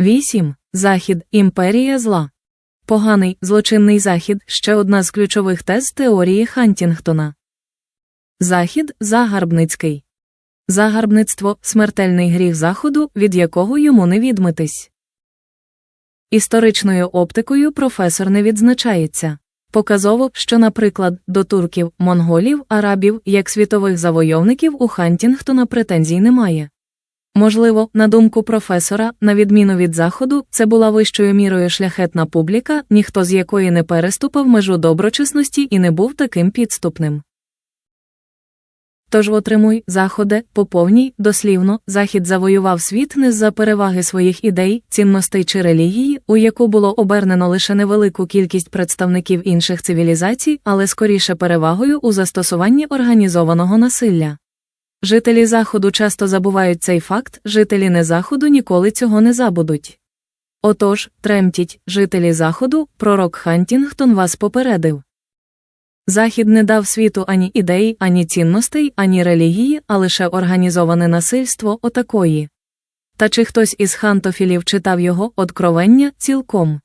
8. Захід імперія зла. Поганий злочинний захід ще одна з ключових тез теорії Хантінгтона. Захід загарбницький. Загарбництво смертельний гріх заходу, від якого йому не відмитись. Історичною оптикою професор не відзначається. Показово, що, наприклад, до турків, монголів, арабів, як світових завойовників у Хантінгтона претензій немає. Можливо, на думку професора, на відміну від заходу, це була вищою мірою шляхетна публіка, ніхто з якої не переступав межу доброчесності і не був таким підступним. Тож отримуй, заходе, по повній, дослівно, Захід завоював світ не з-за переваги своїх ідей, цінностей чи релігії, у яку було обернено лише невелику кількість представників інших цивілізацій, але скоріше перевагою у застосуванні організованого насилля. Жителі Заходу часто забувають цей факт, жителі не Заходу ніколи цього не забудуть. Отож, тремтіть, жителі Заходу, пророк Хантінгтон вас попередив. Захід не дав світу ані ідей, ані цінностей, ані релігії, а лише організоване насильство отакої. Та чи хтось із хантофілів читав його откровення цілком?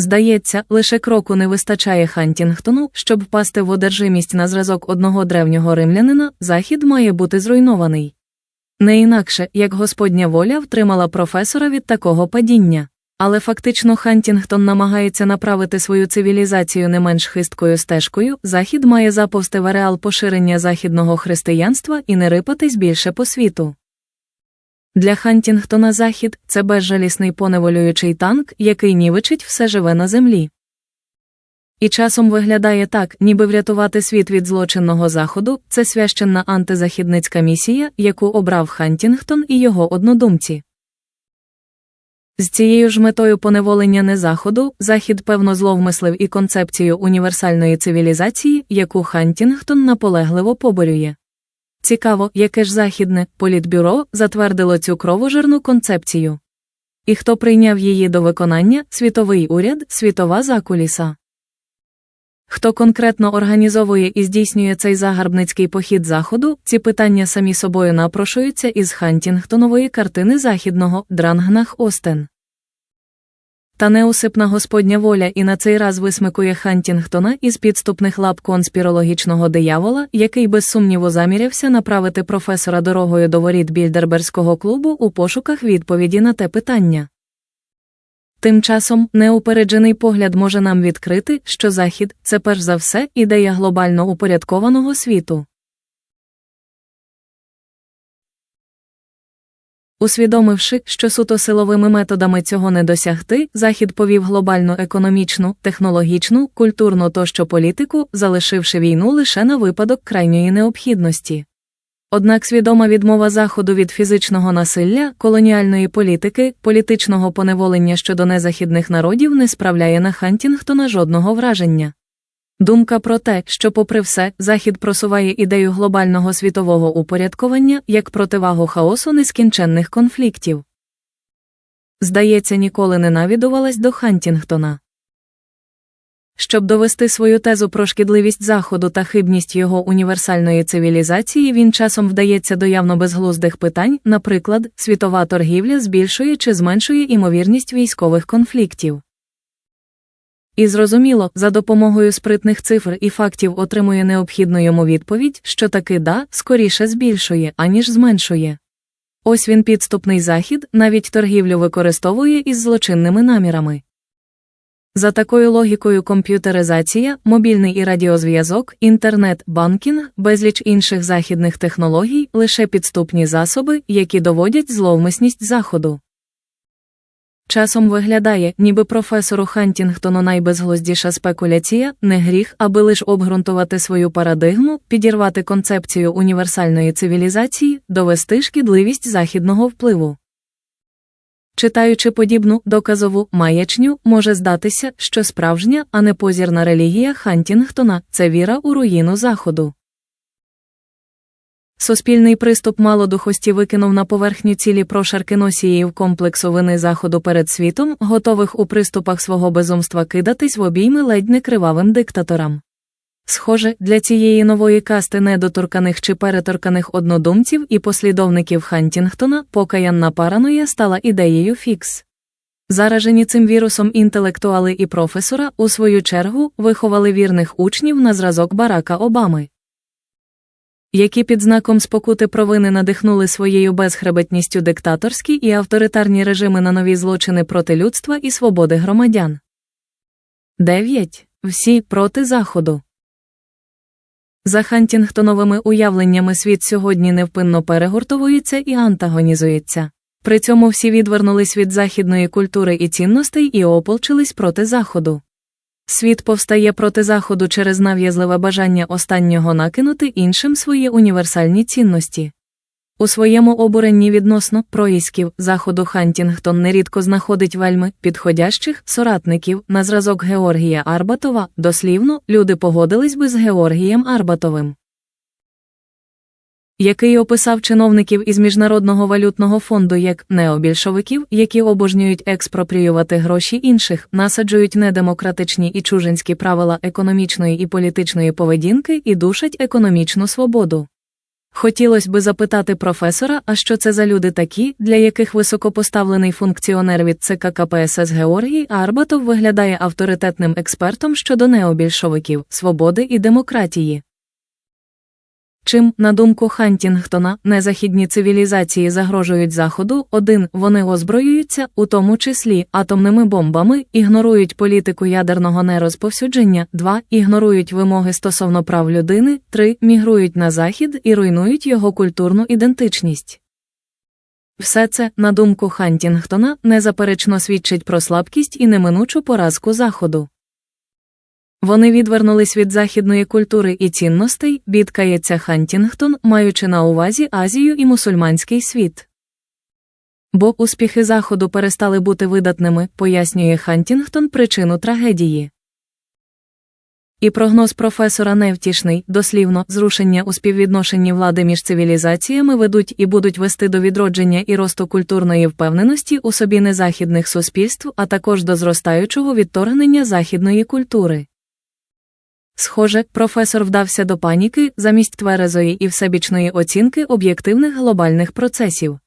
Здається, лише кроку не вистачає Хантінгтону, щоб впасти в одержимість на зразок одного древнього римлянина, захід має бути зруйнований. Не інакше, як Господня воля втримала професора від такого падіння. Але фактично Хантінгтон намагається направити свою цивілізацію не менш хисткою стежкою, Захід має заповзти в ареал поширення західного християнства і не рипатись більше по світу. Для Хантінгтона Захід це безжалісний поневолюючий танк, який нівечить все живе на землі. І часом виглядає так, ніби врятувати світ від злочинного заходу це священна антизахідницька місія, яку обрав Хантінгтон і його однодумці. З цією ж метою поневолення не заходу, захід певно зловмислив і концепцію універсальної цивілізації, яку Хантінгтон наполегливо поборює. Цікаво, яке ж західне політбюро затвердило цю кровожирну концепцію. І хто прийняв її до виконання світовий уряд, світова закуліса. Хто конкретно організовує і здійснює цей загарбницький похід заходу, ці питання самі собою напрошуються із Хантінгтонової картини західного Дрангнах Остен. Та неусипна Господня воля і на цей раз висмикує Хантінгтона із підступних лап конспірологічного диявола, який без сумніву замірявся направити професора дорогою до воріт Більдерберського клубу у пошуках відповіді на те питання. Тим часом неупереджений погляд може нам відкрити, що Захід це перш за все ідея глобально упорядкованого світу. Усвідомивши, що суто силовими методами цього не досягти, Захід повів глобальну економічну, технологічну, культурну тощо політику, залишивши війну лише на випадок крайньої необхідності. Однак свідома відмова Заходу від фізичного насилля, колоніальної політики, політичного поневолення щодо незахідних народів не справляє на Хантінгтона жодного враження. Думка про те, що, попри все, Захід просуває ідею глобального світового упорядкування як противагу хаосу нескінченних конфліктів. Здається, ніколи не навідувалась до Хантінгтона. Щоб довести свою тезу про шкідливість Заходу та хибність його універсальної цивілізації, він часом вдається до явно безглуздих питань, наприклад, світова торгівля збільшує чи зменшує імовірність військових конфліктів. І зрозуміло, за допомогою спритних цифр і фактів отримує необхідну йому відповідь, що таки да, скоріше збільшує, аніж зменшує. Ось він підступний захід, навіть торгівлю використовує із злочинними намірами. За такою логікою комп'ютеризація, мобільний і радіозв'язок, інтернет, банкінг, безліч інших західних технологій лише підступні засоби, які доводять зловмисність Заходу. Часом виглядає, ніби професору Хантінгтону найбезглуздіша спекуляція не гріх, аби лиш обґрунтувати свою парадигму, підірвати концепцію універсальної цивілізації, довести шкідливість західного впливу. Читаючи подібну доказову маячню, може здатися, що справжня, а не позірна релігія Хантінгтона це віра у руїну Заходу. Суспільний приступ малодухості викинув на поверхню цілі прошарки носіїв комплексу вини Заходу перед світом, готових у приступах свого безумства кидатись в обійми ледь не кривавим диктаторам. Схоже, для цієї нової касти недоторканих чи переторканих однодумців і послідовників Хантінгтона покаянна параноя стала ідеєю фікс. Заражені цим вірусом інтелектуали і професора, у свою чергу, виховали вірних учнів на зразок Барака Обами, які під знаком спокути провини надихнули своєю безхребетністю диктаторські і авторитарні режими на нові злочини проти людства і свободи громадян. 9. Всі проти Заходу. За Хантінгтоновими уявленнями світ сьогодні невпинно перегуртовується і антагонізується. При цьому всі відвернулись від західної культури і цінностей і ополчились проти Заходу. Світ повстає проти Заходу через нав'язливе бажання останнього накинути іншим свої універсальні цінності. У своєму обуренні відносно проїсків Заходу Хантінгтон нерідко знаходить вельми підходящих соратників на зразок Георгія Арбатова, дослівно, люди погодились би з Георгієм Арбатовим який описав чиновників із Міжнародного валютного фонду як необільшовиків, які обожнюють експропріювати гроші інших, насаджують недемократичні і чужинські правила економічної і політичної поведінки і душать економічну свободу. Хотілося би запитати професора, а що це за люди такі, для яких високопоставлений функціонер від ЦК КПСС Георгій Арбатов виглядає авторитетним експертом щодо необільшовиків, свободи і демократії. Чим, на думку Хантінгтона, незахідні цивілізації загрожують Заходу, один вони озброюються, у тому числі атомними бомбами, ігнорують політику ядерного нерозповсюдження, два ігнорують вимоги стосовно прав людини, три мігрують на захід і руйнують його культурну ідентичність. Все це, на думку Хантінгтона, незаперечно свідчить про слабкість і неминучу поразку Заходу. Вони відвернулись від західної культури і цінностей, бідкається Хантінгтон, маючи на увазі Азію і мусульманський світ. Бо успіхи Заходу перестали бути видатними, пояснює Хантінгтон причину трагедії. І прогноз професора невтішний, дослівно, зрушення у співвідношенні влади між цивілізаціями ведуть і будуть вести до відродження і росту культурної впевненості у собі незахідних суспільств, а також до зростаючого відторгнення західної культури. Схоже, професор вдався до паніки замість тверезої і всебічної оцінки об'єктивних глобальних процесів.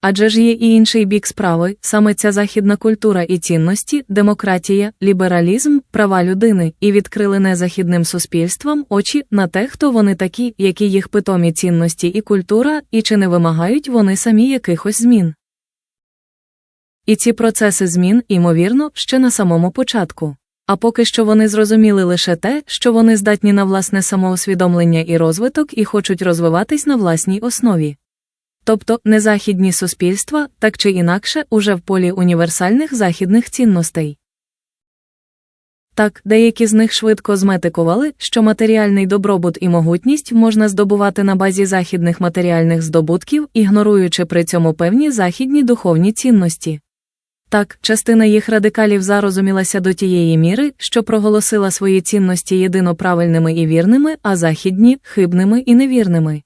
Адже ж є і інший бік справи, саме ця західна культура і цінності, демократія, лібералізм, права людини і відкрили незахідним суспільствам очі на те, хто вони такі, які їх питомі цінності і культура, і чи не вимагають вони самі якихось змін. І ці процеси змін, ймовірно, ще на самому початку. А поки що вони зрозуміли лише те, що вони здатні на власне самоусвідомлення і розвиток і хочуть розвиватись на власній основі. Тобто незахідні суспільства, так чи інакше, уже в полі універсальних західних цінностей. Так, деякі з них швидко зметикували, що матеріальний добробут і могутність можна здобувати на базі західних матеріальних здобутків, ігноруючи при цьому певні західні духовні цінності. Так, частина їх радикалів зарозумілася до тієї міри, що проголосила свої цінності єдино правильними і вірними, а західні хибними і невірними.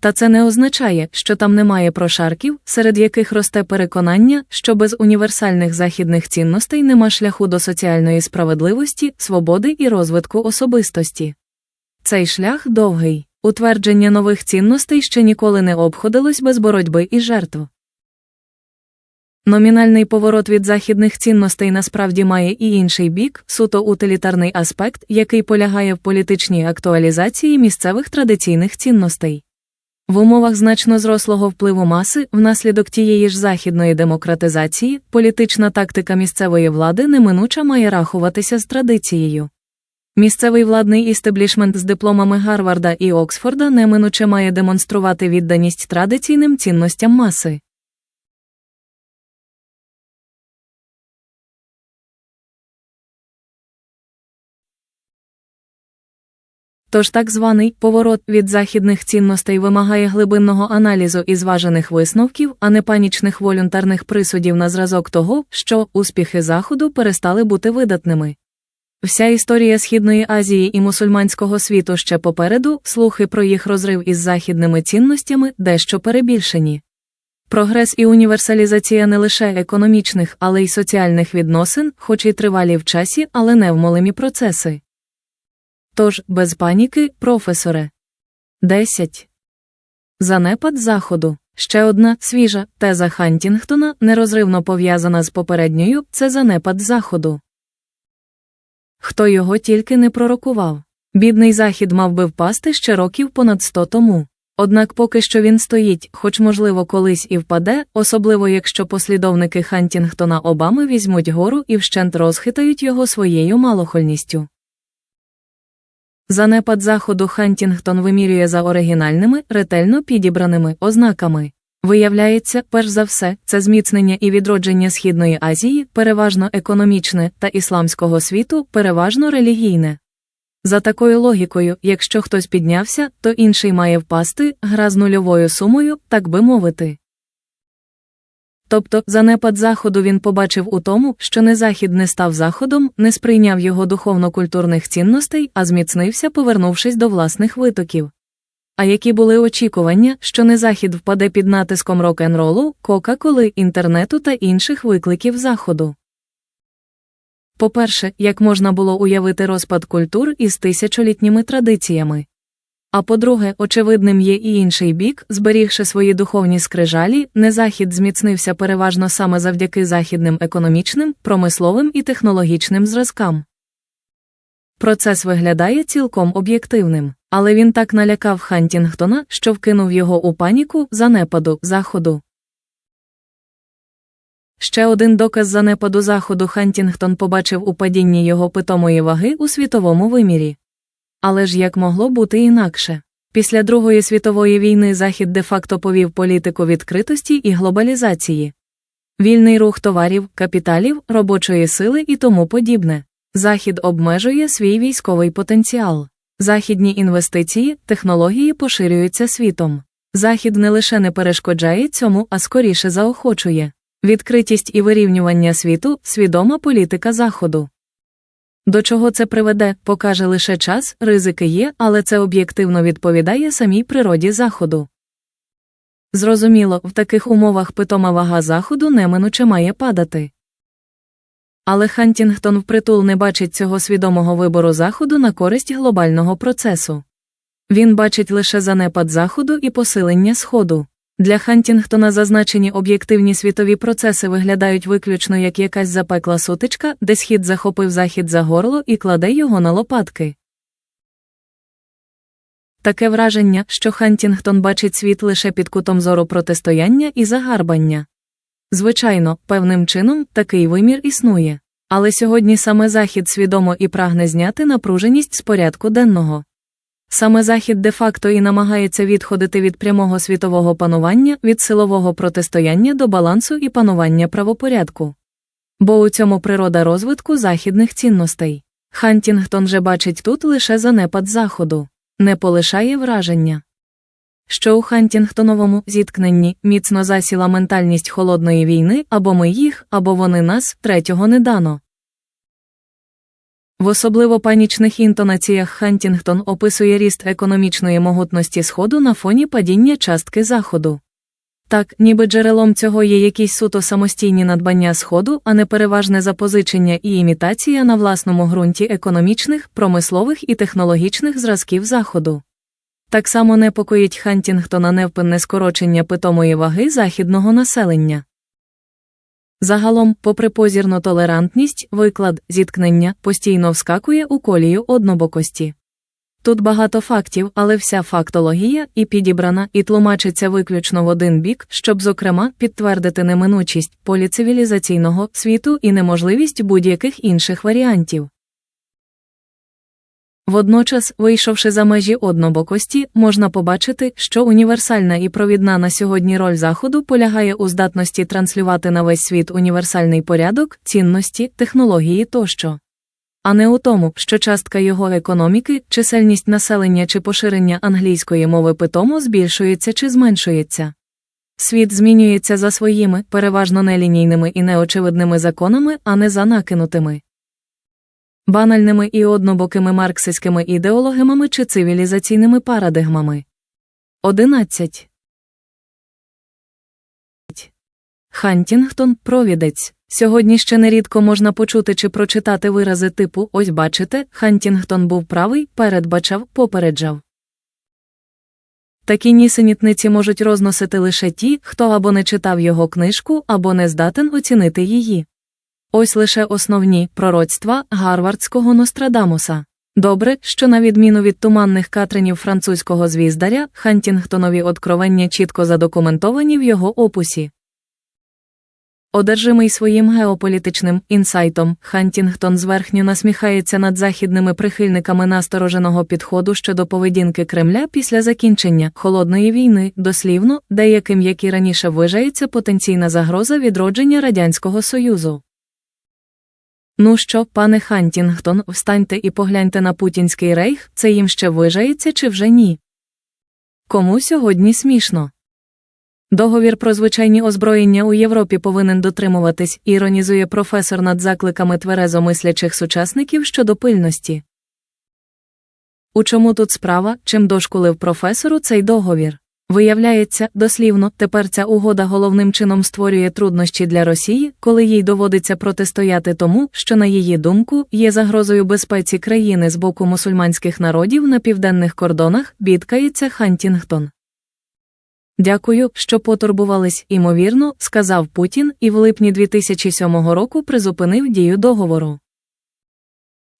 Та це не означає, що там немає прошарків, серед яких росте переконання, що без універсальних західних цінностей нема шляху до соціальної справедливості, свободи і розвитку особистості. Цей шлях довгий. Утвердження нових цінностей ще ніколи не обходилось без боротьби і жертв. Номінальний поворот від західних цінностей насправді має і інший бік, суто утилітарний аспект, який полягає в політичній актуалізації місцевих традиційних цінностей. В умовах значно зрослого впливу маси, внаслідок тієї ж західної демократизації, політична тактика місцевої влади неминуче має рахуватися з традицією. Місцевий владний істеблішмент з дипломами Гарварда і Оксфорда неминуче має демонструвати відданість традиційним цінностям маси. Тож так званий поворот від західних цінностей вимагає глибинного аналізу і зважених висновків, а не панічних волюнтарних присудів на зразок того, що успіхи Заходу перестали бути видатними. Вся історія Східної Азії і мусульманського світу ще попереду, слухи про їх розрив із західними цінностями дещо перебільшені. Прогрес і універсалізація не лише економічних, але й соціальних відносин, хоч і тривалі в часі, але невмолимі процеси. Тож, без паніки, професоре. 10. Занепад Заходу. Ще одна свіжа теза Хантінгтона, нерозривно пов'язана з попередньою, це занепад Заходу. Хто його тільки не пророкував. Бідний захід мав би впасти ще років понад сто тому. Однак поки що він стоїть, хоч, можливо, колись і впаде, особливо якщо послідовники Хантінгтона Обами візьмуть гору і вщент розхитають його своєю малохольністю. Занепад заходу Хантінгтон вимірює за оригінальними, ретельно підібраними ознаками. Виявляється, перш за все, це зміцнення і відродження Східної Азії, переважно економічне, та ісламського світу, переважно релігійне. За такою логікою, якщо хтось піднявся, то інший має впасти, гра з нульовою сумою, так би мовити. Тобто, занепад заходу він побачив у тому, що не захід не став заходом, не сприйняв його духовно-культурних цінностей, а зміцнився, повернувшись до власних витоків. А які були очікування, що не захід впаде під натиском рок-н-ролу, кока-коли, інтернету та інших викликів заходу. По-перше, як можна було уявити розпад культур із тисячолітніми традиціями. А по-друге, очевидним є і інший бік, зберігши свої духовні скрижалі, не захід зміцнився переважно саме завдяки західним економічним, промисловим і технологічним зразкам. Процес виглядає цілком об'єктивним, але він так налякав Хантінгтона, що вкинув його у паніку занепаду заходу. Ще один доказ занепаду заходу Хантінгтон побачив у падінні його питомої ваги у світовому вимірі. Але ж як могло бути інакше? Після Другої світової війни Захід де-факто повів політику відкритості і глобалізації. Вільний рух товарів, капіталів, робочої сили і тому подібне. Захід обмежує свій військовий потенціал. Західні інвестиції, технології поширюються світом. Захід не лише не перешкоджає цьому, а скоріше заохочує. Відкритість і вирівнювання світу свідома політика Заходу. До чого це приведе, покаже лише час, ризики є, але це об'єктивно відповідає самій природі Заходу. Зрозуміло, в таких умовах питома вага Заходу неминуче має падати. Але Хантінгтон впритул не бачить цього свідомого вибору Заходу на користь глобального процесу. Він бачить лише занепад Заходу і посилення Сходу. Для Хантінгтона зазначені об'єктивні світові процеси виглядають виключно як якась запекла сутичка, де схід захопив захід за горло і кладе його на лопатки. Таке враження, що Хантінгтон бачить світ лише під кутом зору протистояння і загарбання. Звичайно, певним чином такий вимір існує. Але сьогодні саме Захід свідомо і прагне зняти напруженість з порядку денного. Саме Захід де-факто і намагається відходити від прямого світового панування, від силового протистояння до балансу і панування правопорядку. Бо у цьому природа розвитку західних цінностей. Хантінгтон же бачить тут лише занепад Заходу, не полишає враження. Що у Хантінгтоновому зіткненні міцно засіла ментальність холодної війни або ми їх, або вони нас, третього не дано. В особливо панічних інтонаціях Хантінгтон описує ріст економічної могутності Сходу на фоні падіння частки Заходу. Так, ніби джерелом цього є якісь суто самостійні надбання Сходу, а не переважне запозичення і імітація на власному ґрунті економічних, промислових і технологічних зразків Заходу. Так само непокоїть Хантінгтона невпинне скорочення питомої ваги західного населення. Загалом, попри позірну толерантність, виклад, зіткнення постійно вскакує у колію однобокості. Тут багато фактів, але вся фактологія і підібрана і тлумачиться виключно в один бік, щоб, зокрема, підтвердити неминучість поліцивілізаційного світу і неможливість будь-яких інших варіантів. Водночас, вийшовши за межі однобокості, можна побачити, що універсальна і провідна на сьогодні роль Заходу полягає у здатності транслювати на весь світ універсальний порядок, цінності, технології тощо. А не у тому, що частка його економіки, чисельність населення чи поширення англійської мови питому збільшується чи зменшується. Світ змінюється за своїми, переважно нелінійними і неочевидними законами, а не за накинутими банальними і однобокими марксистськими ідеологемами чи цивілізаційними парадигмами. 11. Хантінгтон провідець. Сьогодні ще нерідко можна почути чи прочитати вирази типу Ось бачите, Хантінгтон був правий, передбачав, попереджав. Такі нісенітниці можуть розносити лише ті, хто або не читав його книжку, або не здатен оцінити її. Ось лише основні пророцтва гарвардського Нострадамуса. Добре, що на відміну від туманних катринів французького звіздаря, Хантінгтонові откровення чітко задокументовані в його опусі. Одержимий своїм геополітичним інсайтом, Хантінгтон зверхньо насміхається над західними прихильниками настороженого підходу щодо поведінки Кремля після закінчення холодної війни, дослівно, деяким, як і раніше вважається потенційна загроза відродження Радянського Союзу. Ну що, пане Хантінгтон, встаньте і погляньте на путінський рейх, це їм ще вижається чи вже ні? Кому сьогодні смішно? Договір про звичайні озброєння у Європі повинен дотримуватись, іронізує професор над закликами тверезо мислячих сучасників щодо пильності. У чому тут справа, чим дошкулив професору цей договір? Виявляється, дослівно, тепер ця угода головним чином створює труднощі для Росії, коли їй доводиться протистояти тому, що, на її думку, є загрозою безпеці країни з боку мусульманських народів на південних кордонах, бідкається Хантінгтон. Дякую, що потурбувались, імовірно, сказав Путін і в липні 2007 року призупинив дію договору.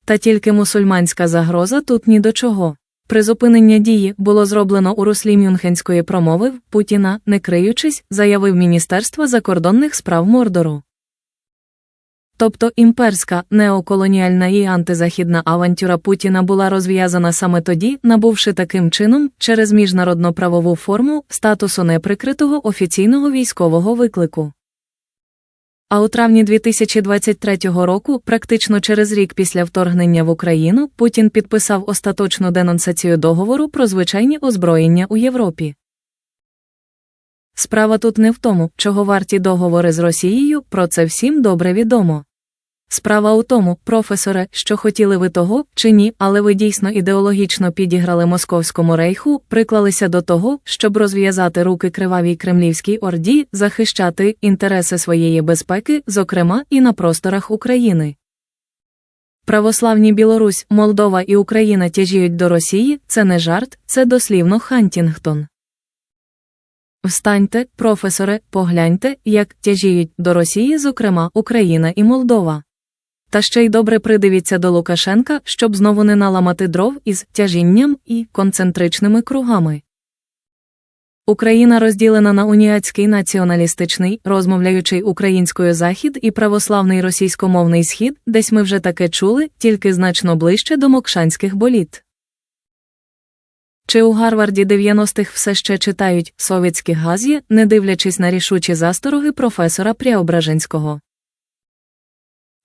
Та тільки мусульманська загроза тут ні до чого. Призупинення дії було зроблено у руслі Мюнхенської промови Путіна, не криючись, заявив Міністерство закордонних справ Мордору. Тобто імперська, неоколоніальна і антизахідна авантюра Путіна була розв'язана саме тоді, набувши таким чином, через міжнародно-правову форму статусу неприкритого офіційного військового виклику. А у травні 2023 року, практично через рік після вторгнення в Україну, Путін підписав остаточну денонсацію договору про звичайні озброєння у Європі. Справа тут не в тому, чого варті договори з Росією, про це всім добре відомо. Справа у тому, професоре, що хотіли ви того чи ні, але ви дійсно ідеологічно підіграли московському рейху, приклалися до того, щоб розв'язати руки кривавій кремлівській орді, захищати інтереси своєї безпеки, зокрема і на просторах України. Православні Білорусь, Молдова і Україна тяжіють до Росії, це не жарт, це дослівно Хантінгтон. Встаньте, професоре, погляньте, як тяжіють до Росії, зокрема Україна і Молдова. Та ще й добре придивіться до Лукашенка, щоб знову не наламати дров із тяжінням і концентричними кругами. Україна розділена на уніатський націоналістичний, розмовляючий українською захід і православний російськомовний схід, десь ми вже таке чули, тільки значно ближче до мокшанських боліт. Чи у Гарварді 90-х все ще читають совєтські газі, не дивлячись на рішучі застороги професора Преображенського?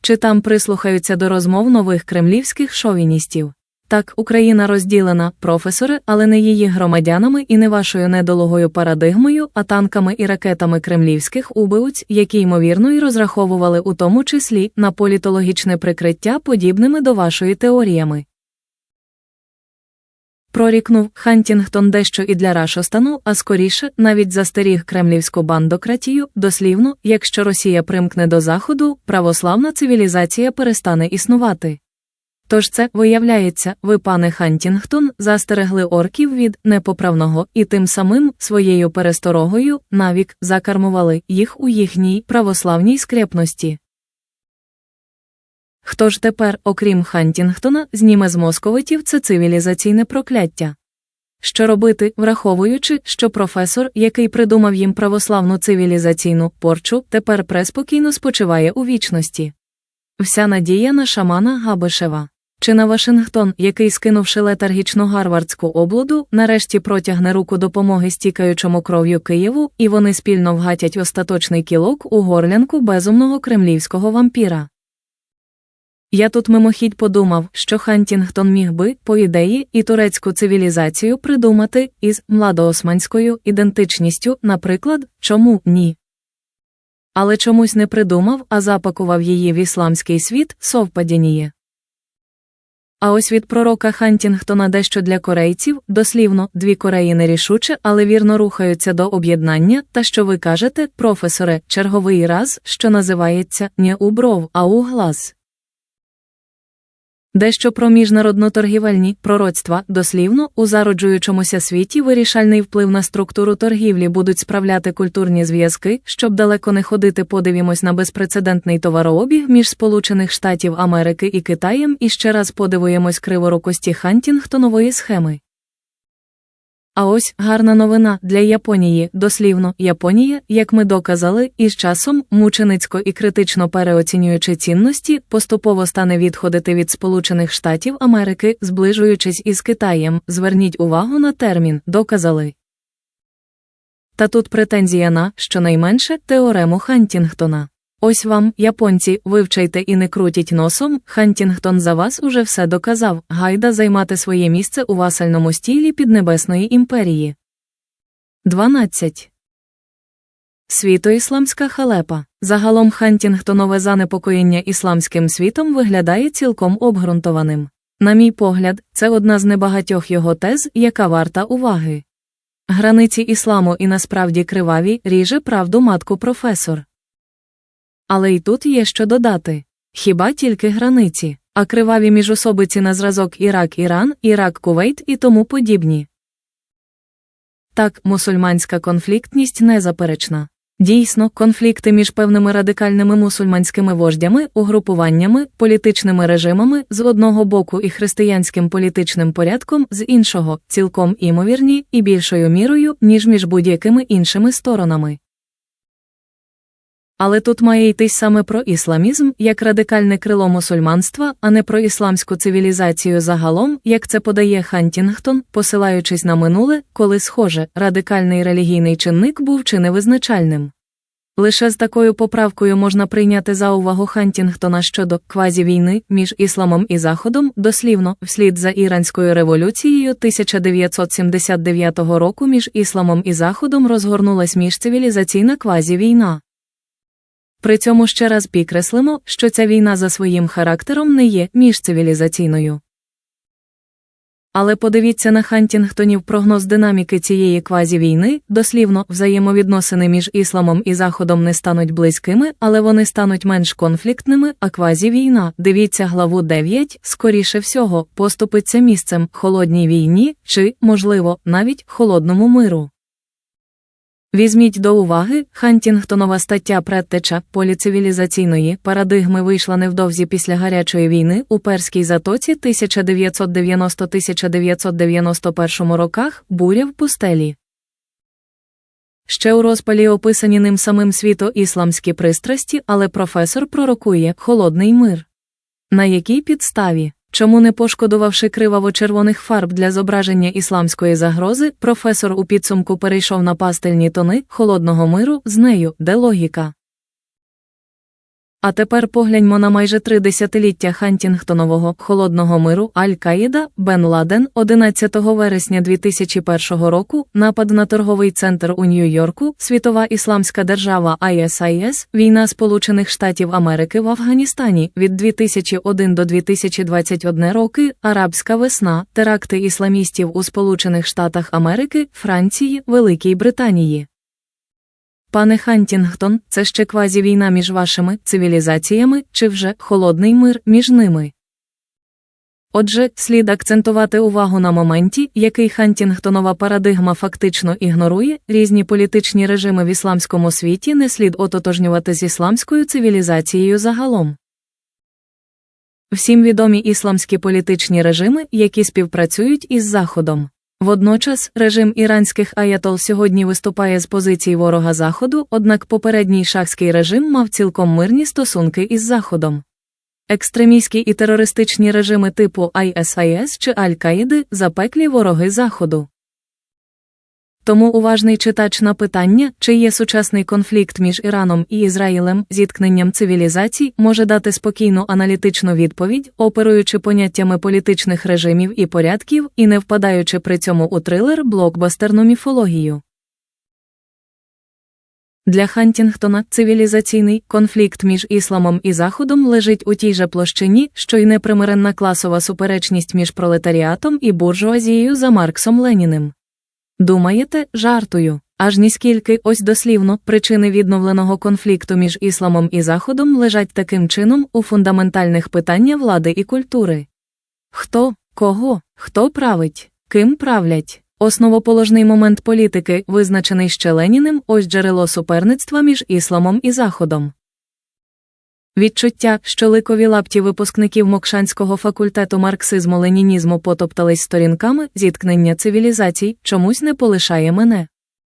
Чи там прислухаються до розмов нових кремлівських шовіністів? Так, Україна розділена, професори, але не її громадянами і не вашою недолугою парадигмою, а танками і ракетами кремлівських убивць, які ймовірно і розраховували у тому числі на політологічне прикриття подібними до вашої теоріями. Прорікнув Хантінгтон дещо і для Рашостану, а скоріше навіть застеріг кремлівську бандократію, дослівно, якщо Росія примкне до Заходу, православна цивілізація перестане існувати. Тож це, виявляється, ви, пане Хантінгтон, застерегли орків від непоправного і тим самим своєю пересторогою навік закармували їх у їхній православній скрепності. Хто ж тепер, окрім Хантінгтона, зніме з московитів це цивілізаційне прокляття? Що робити, враховуючи, що професор, який придумав їм православну цивілізаційну порчу, тепер преспокійно спочиває у вічності? Вся надія на шамана Габишева. Чи на Вашингтон, який, скинувши летаргічну гарвардську облуду, нарешті протягне руку допомоги стікаючому кров'ю Києву, і вони спільно вгатять остаточний кілок у горлянку безумного кремлівського вампіра? Я тут мимохідь подумав, що Хантінгтон міг би, по ідеї, і турецьку цивілізацію придумати із младоосманською ідентичністю, наприклад, чому ні. Але чомусь не придумав, а запакував її в ісламський світ совпадініє. А ось від пророка Хантінгтона дещо для корейців, дослівно, дві Кореї нерішуче, але вірно рухаються до об'єднання, та що ви кажете, професоре, черговий раз, що називається не у бров, а у глаз. Дещо про міжнародно-торгівельні пророцтва, дослівно, у зароджуючомуся світі вирішальний вплив на структуру торгівлі будуть справляти культурні зв'язки, щоб далеко не ходити, подивімось на безпрецедентний товарообіг між Сполучених Штатів Америки і Китаєм. І ще раз подивуємось криворукості Хантінгтонової схеми. А ось гарна новина для Японії, дослівно, Японія, як ми доказали, із часом, мученицько і критично переоцінюючи цінності, поступово стане відходити від Сполучених Штатів Америки, зближуючись із Китаєм. Зверніть увагу на термін доказали. Та тут претензія на, щонайменше, теорему Хантінгтона. Ось вам, японці, вивчайте і не крутіть носом, Хантінгтон за вас уже все доказав, гайда займати своє місце у васальному стілі Піднебесної імперії. 12. Світоісламська халепа. Загалом Хантінгтонове занепокоєння ісламським світом виглядає цілком обґрунтованим. На мій погляд, це одна з небагатьох його тез, яка варта уваги. Границі ісламу і насправді криваві ріже правду матку професор. Але й тут є що додати хіба тільки границі, а криваві міжособиці на зразок Ірак Іран, Ірак Кувейт і тому подібні. Так, мусульманська конфліктність незаперечна. Дійсно, конфлікти між певними радикальними мусульманськими вождями, угрупуваннями, політичними режимами з одного боку і християнським політичним порядком з іншого, цілком імовірні і більшою мірою, ніж між будь-якими іншими сторонами. Але тут має йтись саме про ісламізм як радикальне крило мусульманства, а не про ісламську цивілізацію загалом, як це подає Хантінгтон, посилаючись на минуле, коли, схоже, радикальний релігійний чинник був чи невизначальним. Лише з такою поправкою можна прийняти за увагу Хантінгтона щодо квазівійни між ісламом і Заходом, дослівно, вслід за іранською революцією 1979 року між ісламом і Заходом розгорнулась міжцивілізаційна квазівійна. При цьому ще раз підкреслимо, що ця війна за своїм характером не є міжцивілізаційною. Але подивіться на Хантінгтонів прогноз динаміки цієї квазівійни, дослівно, взаємовідносини між ісламом і Заходом не стануть близькими, але вони стануть менш конфліктними, а квазівійна, дивіться главу 9, скоріше всього, поступиться місцем холодній війні чи, можливо, навіть холодному миру. Візьміть до уваги, Хантінгтонова стаття предтеча поліцивілізаційної парадигми вийшла невдовзі після гарячої війни у Перській затоці 1990-1991 роках буря в пустелі. Ще у розпалі описані ним самим світо-ісламські пристрасті, але професор пророкує холодний мир. На якій підставі? Чому не пошкодувавши криваво-червоних фарб для зображення ісламської загрози, професор у підсумку перейшов на пастельні тони холодного миру з нею, де логіка. А тепер погляньмо на майже три десятиліття Хантінгтонового холодного миру Аль-Каїда, Бен Ладен, 11 вересня 2001 року, напад на торговий центр у Нью-Йорку, світова ісламська держава ISIS, війна Сполучених Штатів Америки в Афганістані від 2001 до 2021 роки, Арабська весна, теракти ісламістів у Сполучених Штатах Америки, Франції, Великій Британії. Пане Хантінгтон, це ще квазі війна між вашими цивілізаціями чи вже холодний мир між ними. Отже, слід акцентувати увагу на моменті, який Хантінгтонова парадигма фактично ігнорує, різні політичні режими в ісламському світі не слід ототожнювати з ісламською цивілізацією загалом. Всім відомі ісламські політичні режими, які співпрацюють із Заходом. Водночас режим іранських аятол сьогодні виступає з позицій ворога Заходу, однак попередній шахський режим мав цілком мирні стосунки із Заходом. Екстремістські і терористичні режими типу ISIS чи Аль-Каїди запеклі вороги Заходу. Тому уважний читач на питання, чи є сучасний конфлікт між Іраном і Ізраїлем, зіткненням цивілізацій, може дати спокійну аналітичну відповідь, оперуючи поняттями політичних режимів і порядків, і не впадаючи при цьому у трилер блокбастерну міфологію. Для Хантінгтона цивілізаційний конфлікт між ісламом і Заходом лежить у тій же площині, що й непримиренна класова суперечність між пролетаріатом і буржуазією за Марксом Леніним. Думаєте, жартую. Аж ніскільки ось дослівно причини відновленого конфлікту між ісламом і Заходом лежать таким чином у фундаментальних питання влади і культури. Хто, кого, хто править, ким правлять? Основоположний момент політики, визначений ще Леніним, ось джерело суперництва між ісламом і Заходом. Відчуття, що ликові лапті випускників Мокшанського факультету марксизму-ленінізму потоптались сторінками зіткнення цивілізацій, чомусь не полишає мене.